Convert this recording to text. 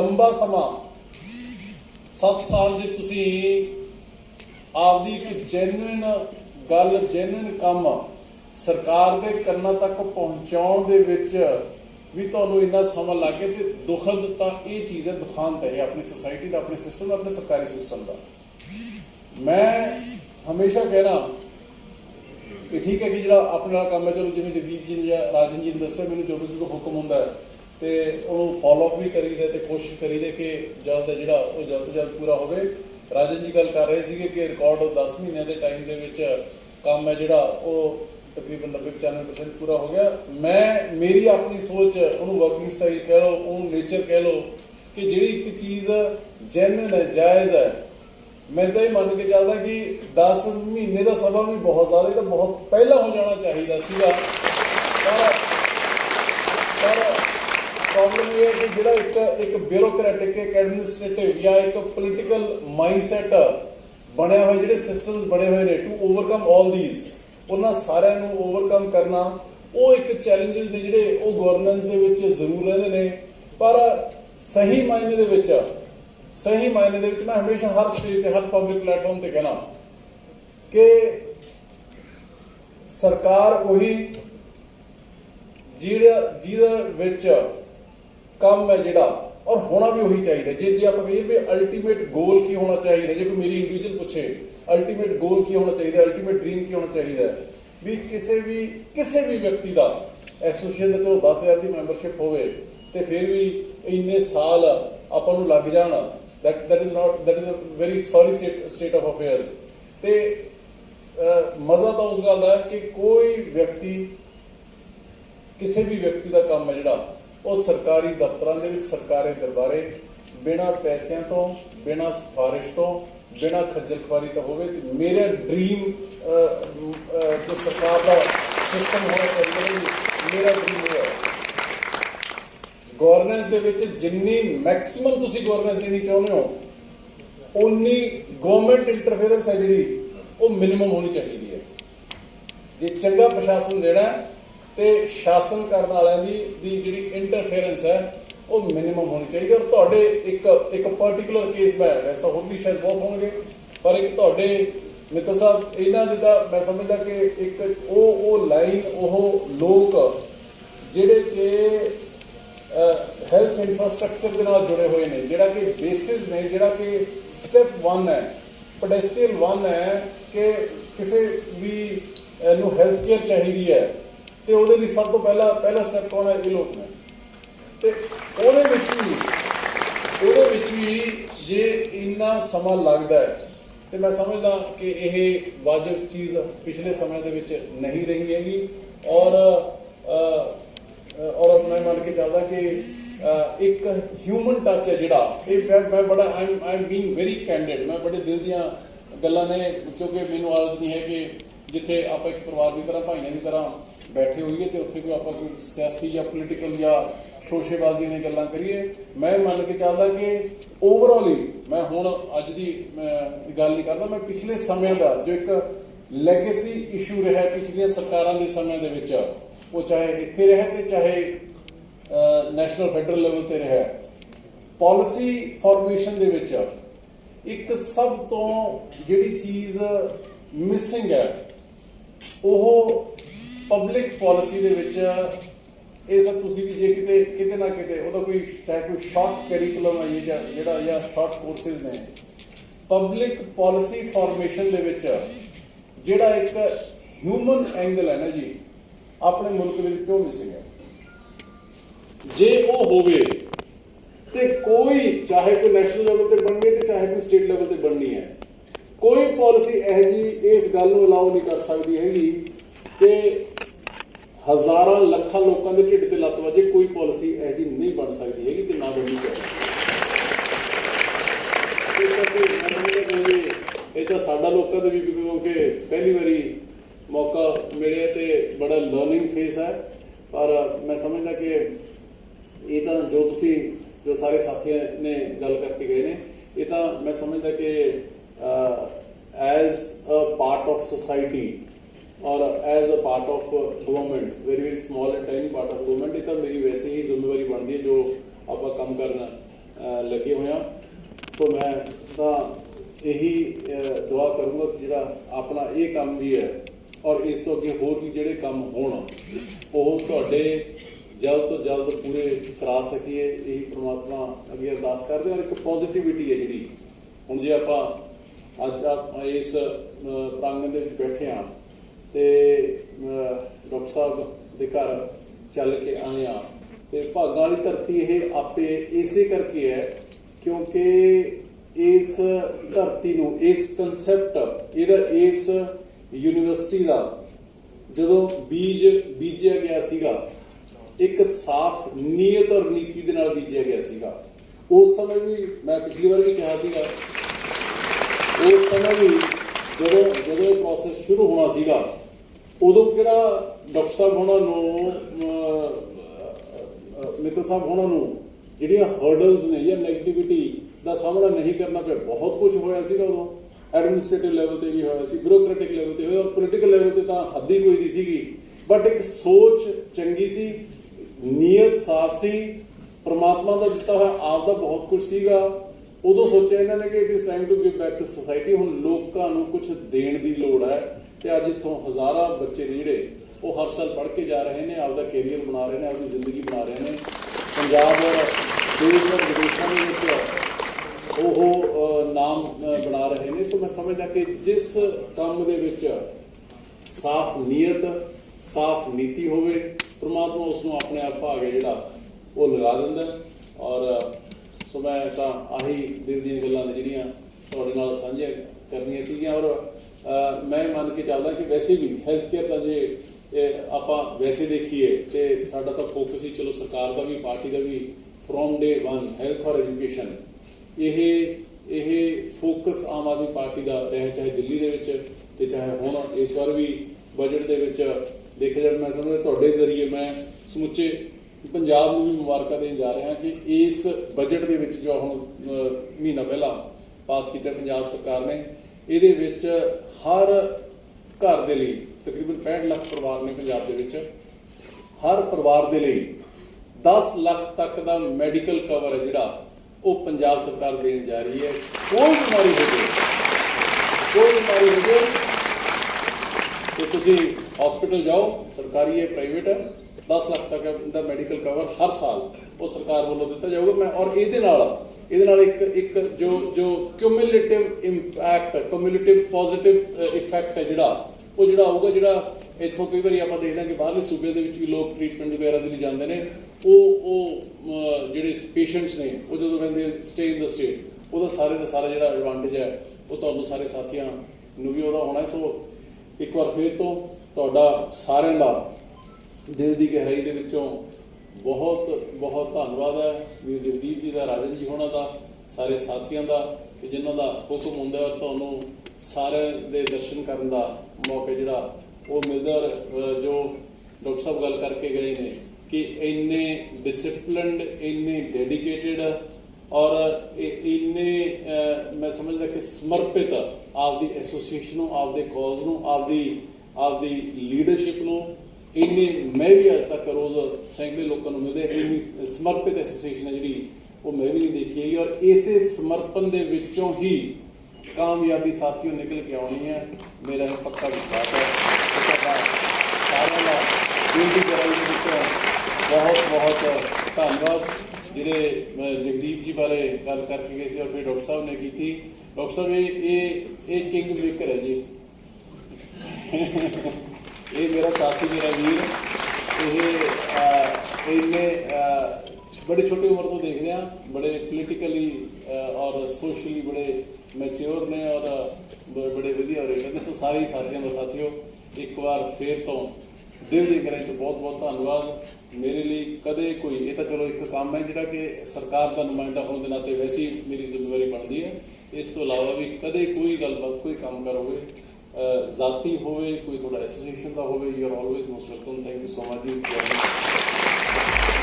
ਲੰਬਾ ਸਮਾਂ 7 ਸਾਲ ਜੇ ਤੁਸੀਂ ਆਪਦੀ ਇੱਕ ਜੈਨੂਇਨ ਗੱਲ ਜੈਨੂਇਨ ਕੰਮ ਸਰਕਾਰ ਦੇ ਕੰਨਾਂ ਤੱਕ ਪਹੁੰਚਾਉਣ ਦੇ ਵਿੱਚ ਵੀ ਤੁਹਾਨੂੰ ਇੰਨਾ ਸਮਾਂ ਲੱਗ ਗਿਆ ਤੇ ਦੁਖਦ ਤਾਂ ਇਹ ਚੀਜ਼ ਹੈ, ਦੁਖਾਂਤ ਹੈ ਇਹ ਆਪਣੀ ਸੋਸਾਇਟੀ ਦਾ, ਆਪਣੇ ਸਿਸਟਮ ਦਾ, ਆਪਣੇ ਸਰਕਾਰੀ ਸਿਸਟਮ ਦਾ। ਮੈਂ ਹਮੇਸ਼ਾ ਕਹਿਣਾ ਕਿ ਠੀਕ ਹੈ ਕਿ ਜਿਹੜਾ ਆਪਣੇ ਨਾਲ ਕੰਮ ਹੈ, ਚਲੋ ਜਿਵੇਂ ਜਗਦੀਪ ਜੀ ਨੇ ਜਾਂ ਰਾਜਨ ਜੀ ਨੇ ਦੱਸਿਆ, ਮੈਨੂੰ ਜਦੋਂ ਜਦੋਂ ਹੁਕਮ ਹੁੰਦਾ ਹੈ ਤੇ ਉਹਨੂੰ ਫਾਲੋ ਅਪ ਵੀ ਕਰੀਦਾ ਤੇ ਕੋਸ਼ਿਸ਼ ਕਰੀਦਾ ਕਿ ਜਲਦ ਜਿਹੜਾ ਉਹ ਜਲਦ ਤੋਂ ਜਲਦ ਪੂਰਾ ਹੋਵੇ। ਰਾਜਨ ਜੀ ਗੱਲ ਕਰ ਰਹੇ ਸੀਗੇ ਕਿ ਰਿਕਾਰਡ 10 ਮਹੀਨਿਆਂ ਦੇ ਟਾਈਮ ਦੇ ਵਿੱਚ ਕੰਮ ਹੈ ਜਿਹੜਾ, ਉਹ ਤਕਰੀਬਨ 90-95% ਪੂਰਾ ਹੋ ਗਿਆ। ਮੈਂ, ਮੇਰੀ ਆਪਣੀ ਸੋਚ, ਉਹਨੂੰ ਵਰਕਿੰਗ ਸਟਾਈਲ ਕਹਿ ਲਓ, ਉਹਨੂੰ ਨੇਚਰ ਕਹਿ ਲਓ, ਕਿ ਜਿਹੜੀ ਇੱਕ ਚੀਜ਼ ਜੈਨੂਇਨ ਹੈ, ਜਾਇਜ਼ ਹੈ ਮੈਂ ਤਾਂ ਇਹ ਮੰਨ ਕੇ ਚੱਲਦਾ ਕਿ 10 ਮਹੀਨੇ ਦਾ ਸਮਾਂ ਵੀ ਬਹੁਤ ਜ਼ਿਆਦਾ, ਇਹ ਤਾਂ ਬਹੁਤ ਪਹਿਲਾਂ ਹੋ ਜਾਣਾ ਚਾਹੀਦਾ ਸੀਗਾ। ਪਰ ਪਰ ਪ੍ਰੋਬਲਮ ਇਹ ਹੈ ਕਿ ਜਿਹੜਾ ਇੱਕ ਇੱਕ ਬਿਊਰੋਕ੍ਰੈਟਿਕ ਇੱਕ ਐਡਮਿਨਿਸਟ੍ਰੇਟਿਵ ਜਾਂ ਇੱਕ ਪੋਲੀਟੀਕਲ ਮਾਈਂਡਸੈਟ ਬਣਿਆ ਹੋਇਆ, ਜਿਹੜੇ ਸਿਸਟਮਸ ਬਣੇ ਹੋਏ ਨੇ ਟੂ ਓਵਰਕਮ 올 ਥੀਸ ਉਹਨਾਂ ਸਾਰਿਆਂ ਨੂੰ ਓਵਰਕਮ ਕਰਨਾ, ਉਹ ਇੱਕ ਚੈਲੰਜਸ ਨੇ ਜਿਹੜੇ, ਉਹ ਗਵਰਨੈਂਸ ਦੇ ਵਿੱਚ ਜ਼ਰੂਰ ਰਹਿੰਦੇ ਨੇ। ਪਰ ਸਹੀ ਮਾਇਨੇ ਦੇ ਵਿੱਚ, ਸਹੀ ਮਾਇਨੇ ਦੇ ਵਿੱਚ ਮੈਂ ਹਮੇਸ਼ਾ ਹਰ ਸਟੇਜ ਤੇ, ਹਰ ਪਬਲਿਕ ਪਲੇਟਫਾਰਮ ਤੇ ਕਹਿਣਾ ਕਿ ਸਰਕਾਰ ਉਹੀ ਜਿਹੜਾ ਜਿਹਦੇ ਵਿੱਚ ਕੰਮ ਹੈ ਜਿਹੜਾ ਔਰ ਹੋਣਾ ਵੀ ਉਹੀ ਚਾਹੀਦਾ। ਜੇ ਜੇ ਆਪਾਂ ਕਹੀਏ ਵੀ ਅਲਟੀਮੇਟ ਗੋਲ ਕੀ ਹੋਣਾ ਚਾਹੀਦਾ ਜੇ ਕੋਈ ਮੇਰੀ ਇੰਡੀਵਿਜੂਅਲ ਪੁੱਛੇ ਅਲਟੀਮੇਟ ਗੋਲ ਕੀ ਹੋਣਾ ਚਾਹੀਦਾ ਅਲਟੀਮੇਟ ਡ੍ਰੀਮ ਕੀ ਹੋਣਾ ਚਾਹੀਦਾ ਵੀ ਕਿਸੇ ਵੀ ਕਿਸੇ ਵੀ ਵਿਅਕਤੀ ਦਾ ਐਸੋਸੀਏਸ਼ਨ ਦੇ ਚਲੋ 10000 ਦੀ ਮੈਂਬਰਸ਼ਿਪ ਹੋਵੇ ਤੇ ਫਿਰ ਵੀ ਇੰਨੇ ਸਾਲ ਆਪਾਂ ਨੂੰ ਲੱਗ ਜਾਣ that that is not that is a very sorry state, state of affairs ਤੇ ਮਜ਼ਾ ਤਾਂ ਉਸ ਗੱਲ ਦਾ ਕਿ ਕੋਈ ਵਿਅਕਤੀ ਕਿਸੇ ਵੀ ਵਿਅਕਤੀ ਦਾ ਕੰਮ ਹੈ ਜਿਹੜਾ ਉਹ ਸਰਕਾਰੀ ਦਫ਼ਤਰਾਂ ਦੇ ਵਿੱਚ ਸਰਕਾਰੀ ਦਰਬਾਰੇ ਬਿਨਾਂ ਪੈਸਿਆਂ ਤੋਂ, ਬਿਨਾਂ ਸਿਫਾਰਿਸ਼ ਤੋਂ, ਬਿਨਾਂ ਖੱਜਲ ਖੁਆਰੀ ਤੋਂ ਹੋਵੇ ਤੇ ਮੇਰਾ ਡ੍ਰੀਮ ਜੋ ਸਰਕਾਰ ਦਾ ਸਿਸਟਮ ਹੋਣਾ ਚਾਹੀਦਾ ਮੇਰਾ ਡ੍ਰੀਮ ਇਹ ਹੈ। ਗਵਰਨੈਂਸ ਦੇ ਵਿੱਚ ਜਿੰਨੀ ਮੈਕਸਿਮਮ ਤੁਸੀਂ ਗਵਰਨੈਂਸ ਲੈਣੀ ਚਾਹੁੰਦੇ ਹੋ ਉਨੀ ਗਵਰਨਮੈਂਟ ਇੰਟਰਫੇਰੈਂਸ ਹੈ ਜਿਹੜੀ, ਉਹ ਮਿਨੀਮਮ ਹੋਣੀ ਚਾਹੀਦੀ ਹੈ। ਜੇ ਚੰਗਾ ਪ੍ਰਸ਼ਾਸਨ ਦੇਣਾ ਤੇ ਸ਼ਾਸਨ ਕਰਨ ਵਾਲਿਆਂ ਦੀ ਦੀ ਜਿਹੜੀ ਇੰਟਰਫੇਰੈਂਸ ਹੈ, ਉਹ ਮਿਨੀਮਮ ਹੋਣੀ ਚਾਹੀਦੀ ਔਰ ਤੁਹਾਡੇ ਇੱਕ ਇੱਕ ਪਾਰਟਿਕੂਲਰ ਕੇਸ ਮੈਂ, ਵੈਸੇ ਤਾਂ ਹੋਰ ਵੀ ਸ਼ਾਇਦ ਬਹੁਤ ਹੋਣਗੇ, ਪਰ ਇੱਕ ਤੁਹਾਡੇ ਮਿੱਤਰ ਸਾਹਿਬ, ਇਹਨਾਂ ਦੇ ਤਾਂ ਮੈਂ ਸਮਝਦਾ ਕਿ ਇੱਕ ਉਹ ਉਹ ਲਾਈਨ ਉਹ ਲੋਕ ਜਿਹੜੇ ਕਿ ਹੈਲਥ ਇਨਫਰਾਸਟ੍ਰਕਚਰ ਦੇ ਨਾਲ ਜੁੜੇ ਹੋਏ ਨੇ, ਜਿਹੜਾ ਕਿ ਬੇਸਿਸ ਨੇ, ਜਿਹੜਾ ਕਿ ਸਟੈਪ 1 ਹੈ ਪੈਡੈਸਟਰੀਅਲ 1 ਹੈ ਕਿ ਕਿਸੇ ਵੀ ਨੂੰ ਹੈਲਥ ਕੇਅਰ ਚਾਹੀਦੀ ਹੈ। ਤੇ ਉਹਦੇ ਲਈ ਸਭ ਤੋਂ ਪਹਿਲਾ ਪਹਿਲਾ ਸਟੈਪ ਕੌਣ ਹੈ? ਇਹ ਲੋਕ ਨੇ ਤੇ ਉਹਦੇ ਵਿੱਚ ਵੀ ਉਹਦੇ ਵਿੱਚ ਵੀ ਜੇ ਇੰਨਾ ਸਮਾਂ ਲੱਗਦਾ ਹੈ, ਤੇ ਮੈਂ ਸਮਝਦਾ ਕਿ ਇਹ ਵਾਜਬ ਚੀਜ਼ ਪਿਛਲੇ ਸਮੇਂ ਦੇ ਵਿੱਚ ਨਹੀਂ ਰਹੀ ਹੈਗੀ। ਔਰ ਔਰ ਮੈਂ ਮੰਨ ਕੇ ਚੱਲਦਾ ਕਿ ਇੱਕ ਹਿਊਮਨ ਟੱਚ ਹੈ ਜਿਹੜਾ। ਇਹ ਮੈਂ ਮੈਂ ਬੜਾ ਆਈ ਆਈ ਬੀਇੰਗ ਵੈਰੀ ਕੈਂਡਿਡ ਮੈਂ ਬੜੇ ਦਿਲ ਦੀਆਂ ਗੱਲਾਂ ਨੇ, ਕਿਉਂਕਿ ਮੈਨੂੰ ਆਦਤ ਨਹੀਂ ਹੈ ਕਿ ਜਿੱਥੇ ਆਪਾਂ ਇੱਕ ਪਰਿਵਾਰ ਦੀ ਤਰ੍ਹਾਂ, ਭਾਈਆਂ ਦੀ ਤਰ੍ਹਾਂ ਬੈਠੇ ਹੋਈਏ ਤੇ ਉੱਥੇ ਕੋਈ ਆਪਾਂ ਕੋਈ ਸਿਆਸੀ ਜਾਂ ਪੋਲੀਟੀਕਲ ਜਾਂ ਸ਼ੋਸ਼ੇਬਾਜ਼ੀ ਦੀਆਂ ਗੱਲਾਂ ਕਰੀਏ। ਮੈਂ ਮੰਨ ਕੇ ਚੱਲਦਾ ਕਿ ਓਵਰਆਲ ਹੀ ਮੈਂ ਹੁਣ ਅੱਜ ਦੀ, ਮੈਂ ਗੱਲ ਨਹੀਂ ਕਰਦਾ, ਮੈਂ ਪਿਛਲੇ ਸਮੇਂ ਦਾ ਜੋ ਇੱਕ ਲੈਗੇਸੀ ਇਸ਼ੂ ਰਿਹਾ ਪਿਛਲੀਆਂ ਸਰਕਾਰਾਂ ਦੇ ਸਮੇਂ ਦੇ ਵਿੱਚ, ਉਹ ਚਾਹੇ ਇੱਥੇ ਰਹੇ ਤੇ ਚਾਹੇ ਨੈਸ਼ਨਲ ਫੈਡਰਲ ਲੈਵਲ ਤੇ ਰਿਹਾ। ਪਾਲਿਸੀ ਫਾਰਮੇਸ਼ਨ ਦੇ ਵਿੱਚ ਇੱਕ ਸਭ ਤੋਂ ਜਿਹੜੀ ਚੀਜ਼ ਮਿਸਿੰਗ ਹੈ, ਉਹ ਪਬਲਿਕ ਪਾਲਿਸੀ ਦੇ ਵਿੱਚ ਇਹ ਸਭ ਤੁਸੀਂ ਵੀ ਜੇ ਕਿਤੇ ਕਿਤੇ ਨਾ ਕਿਤੇ ਉਹਦਾ ਕੋਈ ਚਾਹੇ ਕੋਈ ਸ਼ਾਰਟ ਕਰਿਕੂਲਮ ਹੈ ਜਾਂ ਜਿਹੜਾ, ਜਾਂ ਸ਼ਾਰਟ ਕੋਰਸਸ ਨੇ ਪਬਲਿਕ ਪਾਲਿਸੀ ਫਾਰਮੇਸ਼ਨ ਦੇ ਵਿੱਚ ਜਿਹੜਾ ਇੱਕ ਹਿਊਮਨ ਐਂਗਲ ਹੈ ਨਾ ਜੀ, ਆਪਣੇ ਮੁਲਕ ਦੇ ਵਿੱਚ ਉਹ ਮਿਸਿੰਗ ਹੈ ਜੇ ਉਹ ਹੋਵੇ ਤੇ ਕੋਈ ਚਾਹੇ ਕੋਈ ਨੈਸ਼ਨਲ ਲੈਵਲ ਤੇ ਬਣਨੀ ਹੈ ਤੇ ਚਾਹੇ ਕੋਈ ਸਟੇਟ ਲੈਵਲ ਤੇ ਬਣਨੀ ਹੈ, ਕੋਈ ਪਾਲਿਸੀ ਇਹ ਜੀ ਇਸ ਗੱਲ ਨੂੰ ਅਲਾਉ ਨਹੀਂ ਕਰ ਸਕਦੀ ਹੈਗੀ ਕਿ ਹਜ਼ਾਰਾਂ ਲੱਖਾਂ ਲੋਕਾਂ ਦੇ ਢਿੱਡ ਤੇ ਲੱਤ ਵੱਜੇ, ਕੋਈ ਪਾਲਿਸੀ ਇਹ ਜੀ ਨਹੀਂ ਬਣ ਸਕਦੀ ਹੈਗੀ ਤੇ ਨਾ ਬਣਨੀ ਚਾਹੀਦੀ ਇਸ ਕਰਕੇ ਮੈਂ ਸਮਝਦਾ ਕਿ ਇਹ- ਇਹ ਤਾਂ ਸਾਡਾ ਲੋਕਾਂ ਦੇ ਵੀ ਕਿਉਂਕਿ ਪਹਿਲੀ ਵਾਰੀ ਮੌਕਾ ਮਿਲਿਆ ਤੇ ਬੜਾ ਲਰਨਿੰਗ ਫੇਸ ਹੈ। ਪਰ ਮੈਂ ਸਮਝਦਾ ਕਿ ਇਹ ਤਾਂ ਜੋ ਤੁਸੀਂ, ਜੋ ਸਾਰੇ ਸਾਥੀਆਂ ਨੇ ਗੱਲ ਕਰਕੇ ਗਏ ਨੇ, ਇਹ ਤਾਂ ਮੈਂ ਸਮਝਦਾ ਕਿ as a part of society ਔਰ as a part of government very very small and tiny part of government ਇਹ ਤਾਂ ਮੇਰੀ ਵੈਸੇ ਹੀ ਜ਼ਿੰਮੇਵਾਰੀ ਬਣਦੀ ਹੈ ਜੋ ਆਪਾਂ ਕੰਮ ਕਰਨਾ ਅਹ, ਲੱਗੇ ਹੋਇਆ ਸੋ ਮੈਂ ਤਾਂ ਇਹੀ ਦੁਆ ਕਰੂੰਗਾ ਕਿ ਜਿਹੜਾ ਆਪਣਾ ਇਹ ਕੰਮ ਵੀ ਹੈ ਔਰ ਇਸ ਤੋਂ ਅੱਗੇ ਹੋਰ ਵੀ ਜਿਹੜੇ ਕੰਮ ਹੋਣ ਉਹ ਤੁਹਾਡੇ ਜਲਦ ਤੋਂ ਜਲਦ ਪੂਰੇ ਕਰਾ ਸਕੀਏ ਇਹ ਪ੍ਰਮਾਤਮਾ ਅੱਗੇ ਅਰਦਾਸ ਕਰਦੇ ਔਰ ਇੱਕ ਪੋਜ਼ਿਟਿਵਿਟੀ ਹੈ ਜਿਹੜੀ ਹੁਣ ਜੇ ਆਪਾਂ ਅੱਜ ਆਪ ਇਸ ਪ੍ਰਾਂਗਣ ਦੇ ਵਿੱਚ ਬੈਠੇ ਹਾਂ ਤੇ ਡਾਕਟਰ ਸਾਹਿਬ ਦੇ ਘਰ ਚੱਲ ਕੇ ਆਏ ਆ ਤੇ ਭਾਗਾਂ ਵਾਲੀ ਧਰਤੀ ਇਹ ਆਪੇ ਇਸੇ ਕਰਕੇ ਹੈ, ਕਿਉਂਕਿ ਇਸ ਧਰਤੀ ਨੂੰ, ਇਸ ਕਨਸੈਪਟ ਇਹਦਾ ਇਸ ਯੂਨੀਵਰਸਿਟੀ ਦਾ ਜਦੋਂ ਬੀਜ ਬੀਜਿਆ ਗਿਆ ਸੀਗਾ, ਇੱਕ ਸਾਫ਼ ਨੀਅਤ ਔਰ ਨੀਤੀ ਦੇ ਨਾਲ ਬੀਜਿਆ ਗਿਆ ਸੀਗਾ। ਉਸ ਸਮੇਂ ਵੀ ਮੈਂ ਪਿਛਲੀ ਵਾਰ ਵੀ ਕਿਹਾ ਸੀਗਾ, ਉਸ ਸਮੇਂ ਵੀ ਜਦੋਂ ਜਦੋਂ ਇਹ ਪ੍ਰੋਸੈਸ ਸ਼ੁਰੂ ਹੋਣਾ ਸੀਗਾ, ਉਦੋਂ ਕਿਹੜਾ ਡਾਕਟਰ ਸਾਹਿਬ ਉਹਨਾਂ ਨੂੰ ਮਿੱਤਰ ਸਾਹਿਬ ਉਹਨਾਂ ਨੂੰ ਜਿਹੜੀਆਂ ਹਰਡਲਸ ਨੇ ਜਾਂ 네ਗੇਟਿਵਿਟੀ ਦਾ ਸਾਹਮਣਾ ਨਹੀਂ ਕਰਨਾ ਪਿਆ, ਬਹੁਤ ਕੁਝ ਹੋਇਆ ਸੀਗਾ ਉਦੋਂ। ਐਡਮਿਨਿਸਟ੍ਰੇਟਿਵ ਲੈਵਲ ਤੇ ਵੀ ਹੋਇਆ ਸੀ ਬਿਊਰੋਕ੍ਰੈਟਿਕ ਲੈਵਲ ਤੇ ਹੋਇਆ, ਔਰ ਪੋਲੀਟੀਕਲ ਲੈਵਲ ਤੇ ਤਾਂ ਹੱਦ ਹੀ ਕੋਈ ਨਹੀਂ ਸੀਗੀ। ਬਟ ਇੱਕ ਸੋਚ ਚੰਗੀ ਸੀ, ਨੀਅਤ ਸਾਫ਼ ਸੀ, ਪਰਮਾਤਮਾ ਦਾ ਦਿੱਤਾ ਹੋਇਆ ਆਪ ਦਾ ਬਹੁਤ ਕੁਝ ਸੀਗਾ। ਉਦੋਂ ਸੋਚਿਆ ਇਹਨਾਂ ਨੇ ਕਿ it is time to give back to society ਹੁਣ ਲੋਕਾਂ ਨੂੰ ਕੁਝ ਦੇਣ ਦੀ ਲੋੜ ਹੈ ਤੇ ਅੱਜ ਇੱਥੋਂ ਹਜ਼ਾਰਾਂ ਬੱਚੇ ਨੇ ਜਿਹੜੇ, ਉਹ ਹਰ ਸਾਲ ਪੜ੍ਹ ਕੇ ਜਾ ਰਹੇ ਨੇ, ਆਪਦਾ ਕੈਰੀਅਰ ਬਣਾ ਰਹੇ ਨੇ, ਆਪਦੀ ਜ਼ਿੰਦਗੀ ਬਣਾ ਰਹੇ ਨੇ। ਪੰਜਾਬ ਔਰ ਦੇਸ਼ ਔਰ ਵਿਦੇਸ਼ਾਂ ਦੇ ਵਿੱਚ ਉਹ ਨਾਮ ਬਣਾ ਰਹੇ ਨੇ। ਸੋ ਮੈਂ ਸਮਝਦਾ ਕਿ ਜਿਸ ਕੰਮ ਦੇ ਵਿੱਚ ਸਾਫ਼ ਨੀਅਤ, ਸਾਫ਼ ਨੀਤੀ ਹੋਵੇ, ਪ੍ਰਮਾਤਮਾ ਉਸ ਨੂੰ ਆਪਣੇ ਆਪ ਭਾਗ ਹੈ ਜਿਹੜਾ, ਉਹ ਲਗਾ ਦਿੰਦਾ। ਔਰ ਸੋ ਮੈਂ ਤਾਂ ਆਹੀ ਦਿਲ ਦੀਆਂ ਗੱਲਾਂ ਨੇ ਜਿਹੜੀਆਂ ਤੁਹਾਡੇ ਨਾਲ ਸਾਂਝੀਆਂ ਕਰਨੀਆਂ ਸੀਗੀਆਂ। ਔਰ ਮੈਂ ਮੰਨ ਕੇ ਚੱਲਦਾ ਕਿ ਵੈਸੇ ਵੀ ਹੈਲਥ ਕੇਅਰ ਦਾ ਜੇ ਆਪਾਂ ਵੈਸੇ ਦੇਖੀਏ ਤੇ ਸਾਡਾ ਤਾਂ ਫੋਕਸ ਹੀ ਚਲੋ ਸਰਕਾਰ ਦਾ ਵੀ, ਪਾਰਟੀ ਦਾ ਵੀ ਫਰੋਮ ਡੇ 1 ਹੈਲਥ ਔਰ ਐਜੂਕੇਸ਼ਨ ਇਹ ਇਹ ਫੋਕਸ ਆਮ ਆਦਮੀ ਪਾਰਟੀ ਦਾ ਰਿਹਾ, ਚਾਹੇ ਦਿੱਲੀ ਦੇ ਵਿੱਚ ਤੇ ਚਾਹੇ ਹੁਣ ਇਸ ਵਾਰ ਵੀ ਬਜਟ ਦੇ ਵਿੱਚ ਦੇਖਿਆ ਜਾਵੇ, ਮੈਂ ਸਮਝਦਾ ਤੁਹਾਡੇ ਜ਼ਰੀਏ ਮੈਂ ਸਮੁੱਚੇ ਪੰਜਾਬ ਨੂੰ ਵੀ ਮੁਬਾਰਕਾਂ ਦੇਣ ਜਾ ਰਿਹਾ ਕਿ ਇਸ ਬਜਟ ਦੇ ਵਿੱਚ ਜੋ ਹੁਣ ਮਹੀਨਾ ਪਹਿਲਾਂ ਪਾਸ ਕੀਤਾ ਪੰਜਾਬ ਸਰਕਾਰ ਨੇ, ਇਹਦੇ ਵਿੱਚ ਹਰ ਘਰ ਦੇ ਲਈ ਤਕਰੀਬਨ 65 ਲੱਖ ਪਰਿਵਾਰ ਨੇ ਪੰਜਾਬ ਦੇ ਵਿੱਚ। ਹਰ ਪਰਿਵਾਰ ਦੇ ਲਈ 10 ਲੱਖ ਤੱਕ ਦਾ ਮੈਡੀਕਲ ਕਵਰ ਹੈ ਜਿਹੜਾ ਉਹ ਪੰਜਾਬ ਸਰਕਾਰ ਦੇਣ ਜਾ ਰਹੀ ਹੈ। ਕੋਈ ਬਿਮਾਰੀ ਹੋ। ਜਾਵੇ ਕੋਈ ਬਿਮਾਰੀ ਹੋ। ਜਾਵੇ ਤੇ ਤੁਸੀਂ ਹਸਪੀਟਲ ਜਾਓ, ਸਰਕਾਰੀ ਹੈ ਪ੍ਰਾਈਵੇਟ ਹੈ। 10 ਲੱਖ ਤੱਕ ਦਾ ਮੈਡੀਕਲ ਕਵਰ ਹਰ ਸਾਲ ਉਹ ਸਰਕਾਰ ਵੱਲੋਂ ਦਿੱਤਾ ਜਾਊਗਾ। ਮੈਂ ਔਰ ਇਹਦੇ ਨਾਲ ਇਹਦੇ ਨਾਲ ਇੱਕ ਇੱਕ ਜੋ ਜੋ cumulative impact cumulative positive effect ਹੈ ਜਿਹੜਾ, ਉਹ ਜਿਹੜਾ ਆਊਗਾ, ਜਿਹੜਾ ਇੱਥੋਂ ਕਈ ਵਾਰੀ ਆਪਾਂ ਦੇਖਦੇ ਹਾਂ ਕਿ ਬਾਹਰਲੇ ਸੂਬਿਆਂ ਦੇ ਵਿੱਚ ਵੀ ਲੋਕ ਟ੍ਰੀਟਮੈਂਟ ਵਗੈਰਾ ਦੇ ਲਈ ਜਾਂਦੇ ਨੇ, ਉਹ ਉਹ ਜਿਹੜੇ ਪੇਸ਼ੈਂਟਸ ਨੇ, ਉਹ ਜਦੋਂ ਕਹਿੰਦੇ ਸਟੇ ਇਨ ਦਾ ਸਟੇਟ ਉਹਦਾ ਸਾਰੇ ਦਾ ਸਾਰਾ ਜਿਹੜਾ ਐਡਵਾਂਟੇਜ ਹੈ, ਉਹ ਤੁਹਾਨੂੰ ਸਾਰੇ ਸਾਥੀਆਂ ਨੂੰ ਵੀ ਉਹਦਾ ਹੋਣਾ ਸੋ ਇੱਕ ਵਾਰ ਫੇਰ ਤੋਂ ਤੁਹਾਡਾ ਸਾਰਿਆਂ ਦਾ ਦਿਲ ਦੀ ਗਹਿਰਾਈ ਦੇ ਵਿੱਚੋਂ ਬਹੁਤ ਬਹੁਤ ਧੰਨਵਾਦ ਹੈ। ਵੀਰ ਜਗਦੀਪ ਜੀ ਦਾ, ਰਾਜਨ ਜੀ ਹੋਣਾ ਦਾ, ਸਾਰੇ ਸਾਥੀਆਂ ਦਾ, ਕਿ ਜਿਨ੍ਹਾਂ ਦਾ ਹੁਕਮ ਹੁੰਦਾ ਔਰ ਤੁਹਾਨੂੰ ਸਾਰਿਆਂ ਦੇ ਦਰਸ਼ਨ ਕਰਨ ਦਾ ਮੌਕਾ ਜਿਹੜਾ ਉਹ ਮਿਲਦਾ ਔਰ ਜੋ ਡਾਕਟਰ ਸਾਹਿਬ ਗੱਲ ਕਰਕੇ ਗਏ ਨੇ ਕਿ ਇੰਨੇ ਡਿਸਪਲਿਨਡ ਇੰਨੇ ਡੈਡੀਕੇਟਿਡ ਔਰ ਇਹ ਇੰਨੇ ਮੈਂ ਸਮਝਦਾ ਕਿ ਸਮਰਪਿਤ ਆਪਦੀ ਐਸੋਸੀਏਸ਼ਨ ਨੂੰ, ਆਪਦੇ ਕਾਜ਼ ਨੂੰ, ਆਪਦੀ ਆਪਦੀ ਲੀਡਰਸ਼ਿਪ ਨੂੰ ਇੰਨੇ ਮੈਂ ਵੀ ਅੱਜ ਤੱਕ ਰੋਜ਼ ਸੈਂਕੜੇ ਲੋਕਾਂ ਨੂੰ ਮਿਲਦੇ ਇੰਨੀ ਸਮਰਪਿਤ ਐਸੋਸੀਏਸ਼ਨ ਹੈ ਜਿਹੜੀ ਉਹ ਮੈਂ ਵੀ ਨਹੀਂ ਦੇਖੀ ਹੈਗੀ ਔਰ ਇਸੇ ਸਮਰਪਣ ਦੇ ਵਿੱਚੋਂ ਹੀ ਕਾਮਯਾਬੀ ਸਾਥੀਓ ਨਿਕਲ ਕੇ ਆਉਣੀ ਹੈ। ਮੇਰਾ ਇਹ ਪੱਕਾ ਵਿਸ਼ਵਾਸ ਹੈ। ਸਾਰਿਆਂ ਦਾ ਦਿਲ ਦੀ ਗਹਿਰਾਈ ਦੇ ਵਿੱਚੋਂ ਬਹੁਤ ਬਹੁਤ ਧੰਨਵਾਦ। ਜਿਹੜੇ ਅਹ, ਜਗਦੀਪ ਜੀ ਬਾਰੇ ਗੱਲ ਕਰਕੇ ਗਏ ਸੀ ਔਰ ਫਿਰ ਡਾਕਟਰ ਸਾਹਿਬ ਨੇ ਕੀਤੀ। ਡਾਕਟਰ ਸਾਹਿਬ ਇਹ ਇਹ ਇਹ ਕਿੰਗ ਮੇਕਰ ਹੈ ਜੀ। ਇਹ ਮੇਰਾ ਸਾਥੀ ਮੇਰਾ ਵੀਰ ਇਹ ਅਹ, ਇਹਨੇ ਬੜੇ ਛੋਟੀ ਉਮਰ ਤੋਂ ਦੇਖਦੇ ਆ ਬੜੇ ਪੋਲੀਟੀਕਲੀ ਔਰ ਸੋਸ਼ਲੀ ਬੜੇ ਮੈਚਿਓਰ ਨੇ ਔਰ ਬ- ਬੜੇ ਵਧੀਆ ਰੇਟਰ ਨੇ। ਸੋ ਸਾਰੇ ਸਾਥੀਆਂ ਦਾ ਸਾਥੀਓ ਇੱਕ ਵਾਰ ਫੇਰ ਤੋਂ ਦਿਲ ਦੇ ਗਹਿਰਾਈ ਚ ਬਹੁਤ ਬਹੁਤ ਧੰਨਵਾਦ। ਮੇਰੇ ਲਈ ਕਦੇ ਕੋਈ ਇਹ ਤਾਂ ਚਲੋ ਇੱਕ ਕੰਮ ਹੈ ਜਿਹੜਾ ਕਿ ਸਰਕਾਰ ਦਾ ਨੁਮਾਇੰਦਾ ਹੋਣ ਦੇ ਨਾਤੇ ਵੈਸੇ ਹੀ ਮੇਰੀ ਜ਼ਿੰਮੇਵਾਰੀ ਬਣਦੀ ਹੈ। ਇਸ ਤੋਂ ਇਲਾਵਾ ਵੀ ਕਦੇ ਕੋਈ ਗੱਲਬਾਤ ਕੋਈ ਕੰਮ ਕਰੋਗੇ ਅਹ, ਜ਼ਾਤੀ ਹੋਵੇ ਕੋਈ ਤੁਹਾਡਾ ਐਸੋਸੀਏਸ਼ਨ ਦਾ ਹੋਵੇ you are always most welcome thank you so much ਜੀ।